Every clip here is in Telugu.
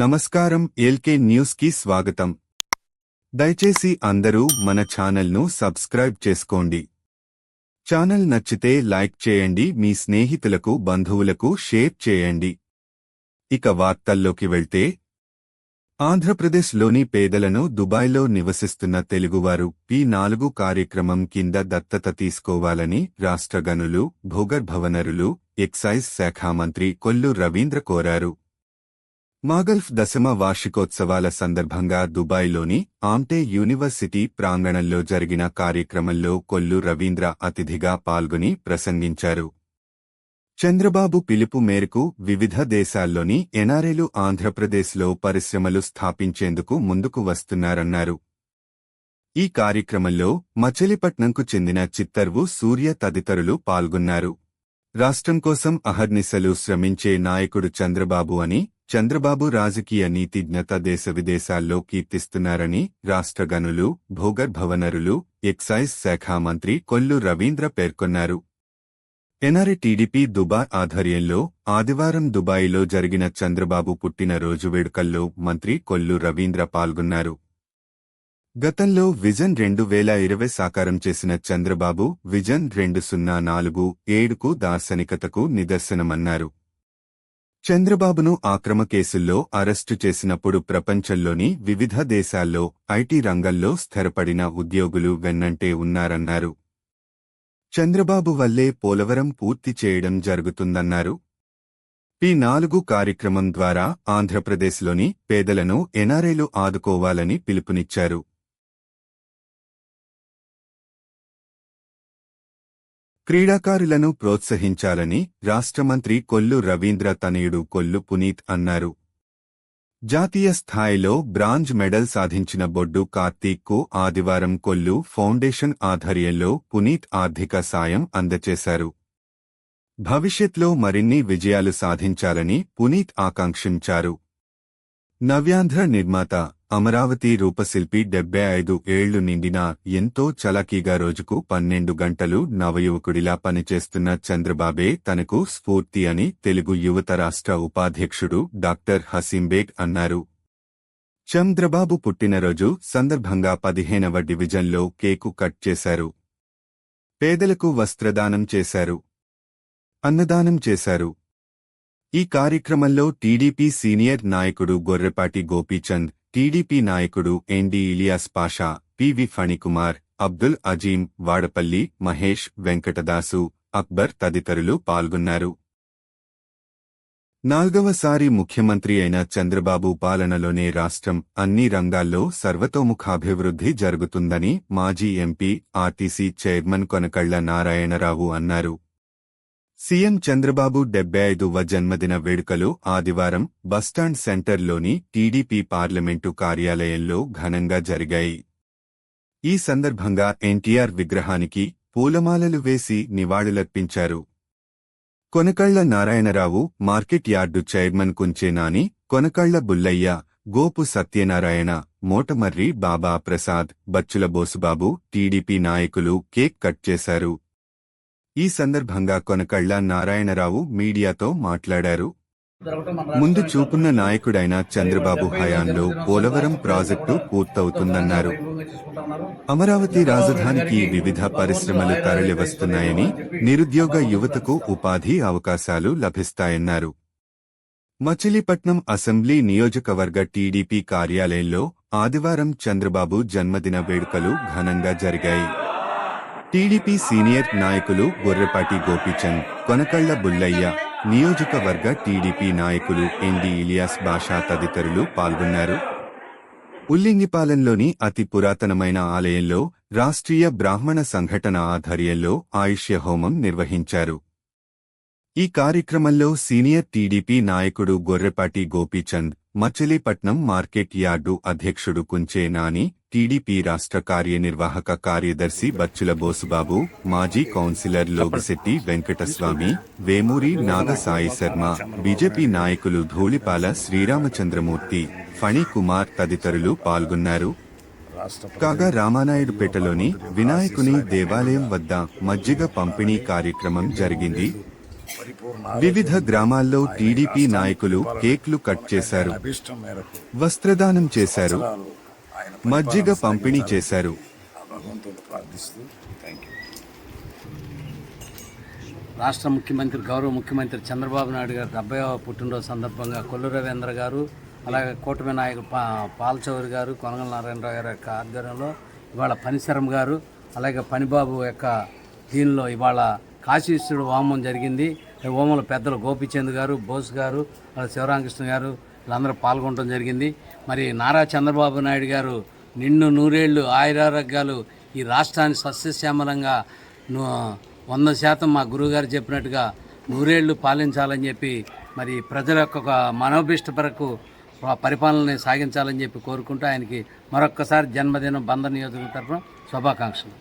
నమస్కారం ఎల్కే న్యూస్కి స్వాగతం. దయచేసి అందరూ మన ఛానల్ను సబ్స్క్రైబ్ చేసుకోండి. ఛానల్ నచ్చితే లైక్ చేయండి మీ స్నేహితులకు బంధువులకు షేర్ చేయండి. ఇక వార్తల్లోకి వెళ్తే ఆంధ్రప్రదేశ్లోని పేదలను దుబాయ్లో నివసిస్తున్న తెలుగువారు పి నాలుగు కార్యక్రమం కింద దత్తత తీసుకోవాలని రాష్ట్ర గనులు భూగర్భవనరులు ఎక్సైజ్ శాఖ మంత్రి కొల్లు రవీంద్ర కోరారు. మాగల్ఫ్ దశమ వార్షికోత్సవాల సందర్భంగా దుబాయ్లోని ఆమ్టే యూనివర్సిటీ ప్రాంగణంలో జరిగిన కార్యక్రమంలో కొల్లు రవీంద్ర అతిథిగా పాల్గొని ప్రసంగించారు. చంద్రబాబు పిలుపు మేరకు వివిధ దేశాల్లోని ఎన్ఆర్ఏలు ఆంధ్రప్రదేశ్లో పరిశ్రమలు స్థాపించేందుకు ముందుకు వస్తున్నారన్నారు. ఈ కార్యక్రమంలో మచిలీపట్నంకు చెందిన చిత్తర్వు సూర్య తదితరులు పాల్గొన్నారు. రాష్ట్రం కోసం అహర్నిశలు శ్రమించే నాయకుడు చంద్రబాబు అని చంద్రబాబు రాజకీయ నీతిజ్ఞత దేశ విదేశాల్లో కీర్తిస్తున్నారని రాష్ట్ర గనులు భూగర్భవనరులు ఎక్సైజ్ శాఖ మంత్రి కొల్లు రవీంద్ర పేర్కొన్నారు. ఎన్ఆర్ఏ టీడీపీ దుబాయ్ ఆధ్వర్యంలో ఆదివారం దుబాయిలో జరిగిన చంద్రబాబు పుట్టినరోజు వేడుకల్లో మంత్రి కొల్లు రవీంద్ర పాల్గొన్నారు. గతంలో విజన్ రెండు వేల ఇరవై సాకారం చేసిన చంద్రబాబు విజన్ రెండు సున్నా నాలుగు ఏడుకు దార్శనికతకు నిదర్శనమన్నారు. చంద్రబాబును ఆక్రమ కేసుల్లో అరెస్టు చేసినప్పుడు ప్రపంచంలోని వివిధ దేశాల్లో ఐటీ రంగంలో స్థిరపడిన ఉద్యోగులు వెన్నంటే ఉన్నారన్నారు. చంద్రబాబు వల్లే పోలవరం పూర్తి చేయడం జరుగుతుందన్నారు. పి నాలుగు కార్యక్రమం ద్వారా ఆంధ్రప్రదేశ్లోని పేదలను ఎన్ఆర్ఐలు ఆదుకోవాలని పిలుపునిచ్చారు. క్రీడాకారులను ప్రోత్సహించాలని రాష్ట్ర మంత్రి కొల్లు రవీంద్ర తనయుడు కొల్లు పునీత్ అన్నారు. జాతీయ స్థాయిలో బ్రాంజ్ మెడల్ సాధించిన బొడ్డు కార్తీక్కు ఆదివారం కొల్లు ఫౌండేషన్ ఆధ్వర్యంలో పునీత్ ఆర్థిక సాయం అందచేశారు. భవిష్యత్లో మరిన్ని విజయాలు సాధించాలని పునీత్ ఆకాంక్షించారు. నవ్యాంధ్ర నిర్మాత అమరావతి రూపశిల్పి డెబ్బై ఐదు ఏళ్ళు నిండినా ఎంతో చలాకీగా రోజుకు పన్నెండు గంటలు నవయువకుడిలా పనిచేస్తున్న చంద్రబాబే తనకు స్ఫూర్తి అని తెలుగు యువత రాష్ట్ర ఉపాధ్యక్షుడు డాక్టర్ హసీంబేగ్ అన్నారు. చంద్రబాబు పుట్టినరోజు సందర్భంగా పదిహేనవ డివిజన్లో కేకు కట్ చేశారు. పేదలకు వస్త్రదానం చేశారు. అన్నదానం చేశారు. ఈ కార్యక్రమంలో టీడీపీ సీనియర్ నాయకుడు గొర్రెపాటి గోపీచంద్ టీడీపీ నాయకుడు ఎన్డి ఇలియాస్ పాషా పివి ఫణికుమార్ అబ్దుల్ అజీం వాడపల్లి మహేష్ వెంకటదాసు అక్బర్ తదితరులు పాల్గొన్నారు. నాల్గవసారి ముఖ్యమంత్రి అయిన చంద్రబాబు పాలనలోనే రాష్ట్రం అన్ని రంగాల్లో సర్వతోముఖాభివృద్ధి జరుగుతుందని మాజీ MP RTC chairman Konakalla Narayanarao అన్నారు. సీఎం చంద్రబాబు డెబ్బై ఐదువ జన్మదిన వేడుకలు ఆదివారం బస్టాండ్ సెంటర్లోని టీడీపీ పార్లమెంటు కార్యాలయంలో ఘనంగా జరిగాయి. ఈ సందర్భంగా ఎన్టీఆర్ విగ్రహానికి పూలమాలలు వేసి నివాళులర్పించారు. Konakalla Narayanarao market yard chairman Kunchenani Konakalla Bullayya Gopu Satyanarayana Motamarri Baba Prasad Bachchula Bosubabu TDP నాయకులు కేక్ కట్ చేశారు. ఈ సందర్భంగా కొనకళ్ళ నారాయణరావు మీడియాతో మాట్లాడారు. ముందు చూపున్న నాయకుడైన చంద్రబాబు హయాంలో పోలవరం ప్రాజెక్టు పూర్తవుతుందన్నారు. అమరావతి రాజధానికి వివిధ పరిశ్రమలు తరలివస్తున్నాయని నిరుద్యోగ యువతకు ఉపాధి అవకాశాలు లభిస్తాయన్నారు. మచిలీపట్నం అసెంబ్లీ నియోజకవర్గ టీడీపీ కార్యాలయంలో ఆదివారం చంద్రబాబు జన్మదిన వేడుకలు ఘనంగా జరిగాయి. టీడీపీ సీనియర్ నాయకులు గొర్రెపాటి గోపీచంద్ కొనకళ్ళ బుల్లయ్య నియోజకవర్గ టీడీపీ నాయకులు ఎన్డి ఇలియాస్ బాషా తదితరులు పాల్గొన్నారు. ఉల్లింగిపాలెంలోని అతి పురాతనమైన ఆలయంలో రాష్ట్రీయ బ్రాహ్మణ సంఘటన ఆధ్వర్యంలో ఆయుష్య హోమం నిర్వహించారు. ఈ కార్యక్రమంలో సీనియర్ టీడీపీ నాయకుడు గొర్రెపాటి గోపీచంద్ మచిలీపట్నం మార్కెట్ యార్డు అధ్యక్షుడు కుంచే నాని టీడీపీ రాష్ట్ర కార్యనిర్వాహక కార్యదర్శి బచ్చుల బోసుబాబు మాజీ కౌన్సిలర్ లోగిశెట్టి వెంకటస్వామి వేమూరి నాగసాయి శర్మ బీజేపీ నాయకులు ధూళిపాల శ్రీరామచంద్రమూర్తి ఫణి కుమార్ తదితరులు పాల్గొన్నారు. కాగా రామానాయుడుపేటలోని వినాయకుని దేవాలయం వద్ద మజ్జిగ పంపిణీ కార్యక్రమం జరిగింది. వివిధ గ్రామాల్లో టీడీపీ నాయకులు కేక్లు కట్ చేశారు. వస్త్రదానం చేశారు. మజ్జిగ పంపిణీ చేశారు. థ్యాంక్ యూ రాష్ట్ర ముఖ్యమంత్రి గౌరవ ముఖ్యమంత్రి చంద్రబాబు నాయుడు గారు డెబ్బైవ పుట్టినరోజు సందర్భంగా కొల్లు రవీంద్ర గారు అలాగే కూటమి నాయకుడు పా పాలచౌరి గారు కొనగల నారాయణరావు గారి యొక్క ఆధ్వర్యంలో ఇవాళ పనిశరం గారు అలాగే పనిబాబు యొక్క దీనిలో ఇవాళ కాశీశ్వరుడు హోమం జరిగింది. హోమంలో పెద్దలు గోపిచంద్ గారు బోస్ గారు శివరామకృష్ణ గారు వీళ్ళందరూ పాల్గొనడం జరిగింది. మరి నారా చంద్రబాబు నాయుడు గారు నిన్ను నూరేళ్ళు ఆయురారోగ్యాలు ఈ రాష్ట్రాన్ని సస్యశ్యామలంగా వంద శాతం మా గురువుగారు చెప్పినట్టుగా నూరేళ్ళు పాలించాలని చెప్పి మరి ప్రజల యొక్క మనోభిష్ట వరకు పరిపాలనని సాగించాలని చెప్పి కోరుకుంటూ ఆయనకి మరొక్కసారి జన్మదినం బంధ నియోజకవర్గం తరఫున శుభాకాంక్షలు.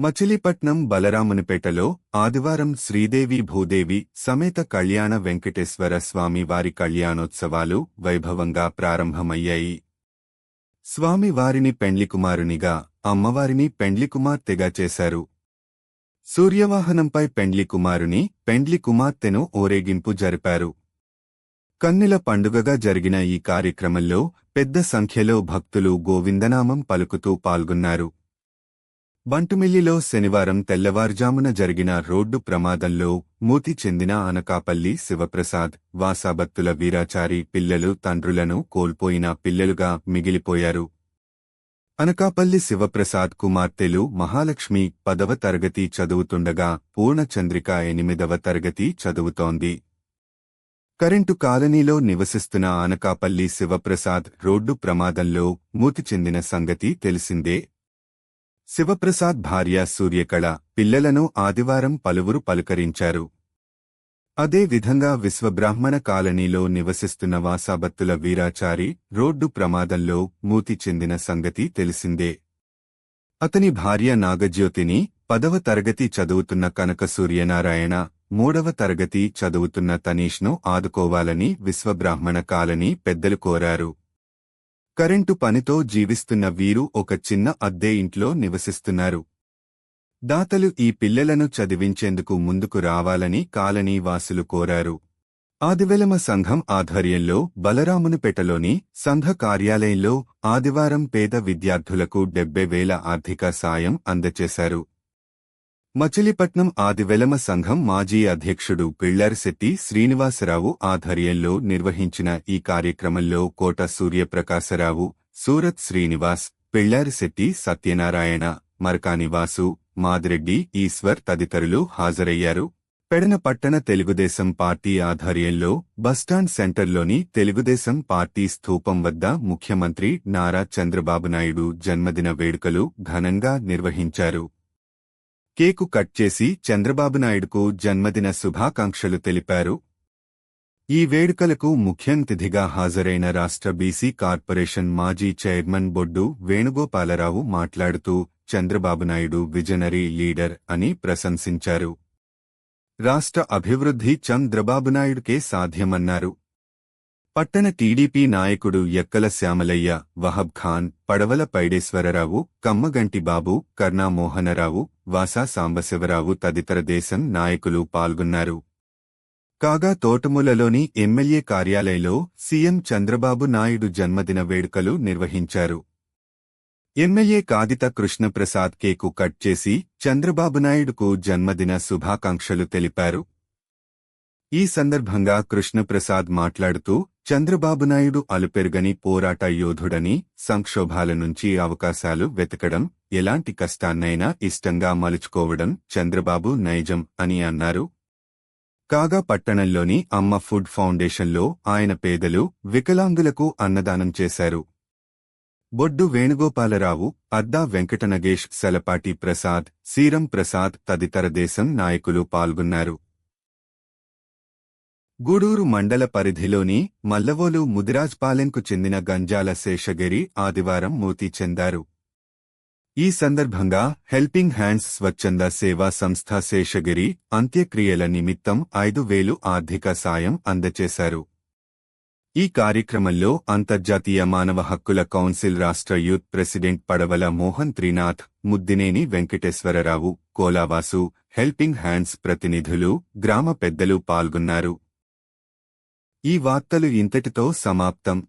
మచిలీపట్నం బలరామునిపేటలో ఆదివారం శ్రీదేవి భూదేవి సమేత కళ్యాణ వెంకటేశ్వర స్వామి వారి కళ్యాణోత్సవాలు వైభవంగా ప్రారంభమయ్యాయి. స్వామి వారిని పెండ్లి కుమారునిగా అమ్మవారిని పెండ్లికుమార్తెగా చేశారు. సూర్యవాహనంపై పెండ్లి కుమారుని పెండ్లి కుమార్తెను ఊరేగింపు జరిపారు. కన్నుల పండుగగా జరిగిన ఈ కార్యక్రమంలో పెద్ద సంఖ్యలో భక్తులు గోవిందనామం పలుకుతూ పాల్గొన్నారు. బంటుమిల్లిలో శనివారం తెల్లవారుజామున జరిగిన రోడ్డు ప్రమాదంలో మూతి చెందిన అనకాపల్లి శివప్రసాద్ వాసాబత్తుల వీరాచారి పిల్లలు తండ్రులను కోల్పోయిన పిల్లలుగా మిగిలిపోయారు. అనకాపల్లి శివప్రసాద్ కుమార్తెలు మహాలక్ష్మి పదవ తరగతి చదువుతుండగా పూర్ణచంద్రిక ఎనిమిదవ తరగతి చదువుతోంది. కరెంటు కాలనీలో నివసిస్తున్న అనకాపల్లి శివప్రసాద్ రోడ్డు ప్రమాదంలో మూతి చెందిన సంగతి తెలిసిందే. శివప్రసాద్ భార్య సూర్యకళ పిల్లలను ఆదివారం పలువురు పలుకరించారు. అదే విధంగా విశ్వబ్రాహ్మణ కాలనీలో నివసిస్తున్న వాసాబత్తుల వీరాచారి రోడ్డు ప్రమాదంలో మూతి చెందిన సంగతి తెలిసిందే. అతని భార్య నాగజ్యోతిని పదవ తరగతి చదువుతున్న కనక సూర్యనారాయణ మూడవ తరగతి చదువుతున్న తనీష్ను ఆదుకోవాలని విశ్వబ్రాహ్మణ కాలనీ పెద్దలు కోరారు. కరెంటు పనితో జీవిస్తున్న వీరు ఒక చిన్న అద్దె ఇంట్లో నివసిస్తున్నారు. దాతలు ఈ పిల్లలను చదివించేందుకు ముందుకు రావాలని కాలనీవాసులు కోరారు. ఆదివెలమ సంఘం ఆధ్వర్యంలో బలరామునిపేటలోని సంఘ కార్యాలయంలో ఆదివారం పేద విద్యార్థులకు డెబ్బై వేల ఆర్థిక సాయం అందజేశారు మచిలీపట్నం ఆదివెలమ సంఘం మాజీ అధ్యక్షుడు పిళ్ళారిశెట్టి శ్రీనివాసరావు ఆధ్వర్యంలో నిర్వహించిన ఈ కార్యక్రమంలో కోట సూర్యప్రకాశరావు సూరత్ శ్రీనివాస్ పిళ్ళారిశెట్టి సత్యనారాయణ మర్కానివాసు మాదిరెడ్డి ఈశ్వర్ తదితరులు హాజరయ్యారు. పెడన పట్టణ తెలుగుదేశం పార్టీ ఆధ్వర్యంలో బస్టాండ్ సెంటర్లోని తెలుగుదేశం పార్టీ స్థూపం వద్ద ముఖ్యమంత్రి నారా చంద్రబాబు నాయుడు జన్మదిన వేడుకలు ఘనంగా నిర్వహించారు. కేకు కట్ చేసి చంద్రబాబు నాయుడుకు జన్మదిన శుభాకాంక్షలు తెలిపారు. ఈ వేడుకలకు ముఖ్యంతిథిగా హాజరైన రాష్ట్ర బీసీ కార్పొరేషన్ మాజీ చైర్మన్ బొడ్డు వేణుగోపాలరావు మాట్లాడుతూ చంద్రబాబు నాయుడు విజనరీ లీడర్ అని ప్రశంసించారు. రాష్ట్ర అభివృద్ధి చంద్రబాబు నాయుడుకే సాధ్యమన్నారు. పట్టణ టీడీపీ నాయకుడు ఎక్కల శ్యామలయ్య వహబ్ ఖాన్ పడవల పైడేశ్వరరావు కమ్మగంటి బాబు కర్ణామోహనరావు వాసా సాంబశివరావు తదితర దేశం నాయకులు పాల్గొన్నారు. కాగా తోటములలోని ఎమ్మెల్యే కార్యాలయంలో సీఎం చంద్రబాబు నాయుడు జన్మదిన వేడుకలు నిర్వహించారు. MLA Kaditha Krishnaprasad cake cut చేసి చంద్రబాబు నాయుడుకు జన్మదిన శుభాకాంక్షలు తెలిపారు. ఈ సందర్భంగా కృష్ణప్రసాద్ మాట్లాడుతూ చంద్రబాబు నాయుడు అలుపెరుగని పోరాట యోధుడని సంక్షోభాల నుంచి అవకాశాలు వెతకడం ఎలాంటి కష్టాన్నైనా ఇష్టంగా మలుచుకోవడం చంద్రబాబు నైజం అని అన్నారు. కాగా పట్టణంలోని అమ్మ ఫుడ్ ఫౌండేషన్లో ఆయన పేదలు వికలాంగులకు అన్నదానం చేశారు. బొడ్డు వేణుగోపాలరావు అద్దా వెంకటనగేష్ సలపాటి ప్రసాద్ సీరం ప్రసాద్ తదితర దేశం నాయకులు పాల్గొన్నారు. గూడూరు మండల పరిధిలోని మల్లవోలు ముదిరాజ్పాలెంకు చెందిన గంజాల శేషగిరి ఆదివారం మూతి చెందారు. ఈ సందర్భంగా హెల్పింగ్ హ్యాండ్స్ స్వచ్ఛంద సేవా సంస్థ శేషగిరి అంత్యక్రియల నిమిత్తం ఐదు వేలు ఆర్థిక సాయం అందచేశారు. ఈ కార్యక్రమంలో అంతర్జాతీయ మానవ హక్కుల కౌన్సిల్ రాష్ట్ర youth president Padavala Mohan Trinath Muddineni Venkateswararao Kolavasu helping hands ప్రతినిధులు గ్రామ పెద్దలు పాల్గొన్నారు. ఈ వార్తలు ఇంతటితో సమాప్తం.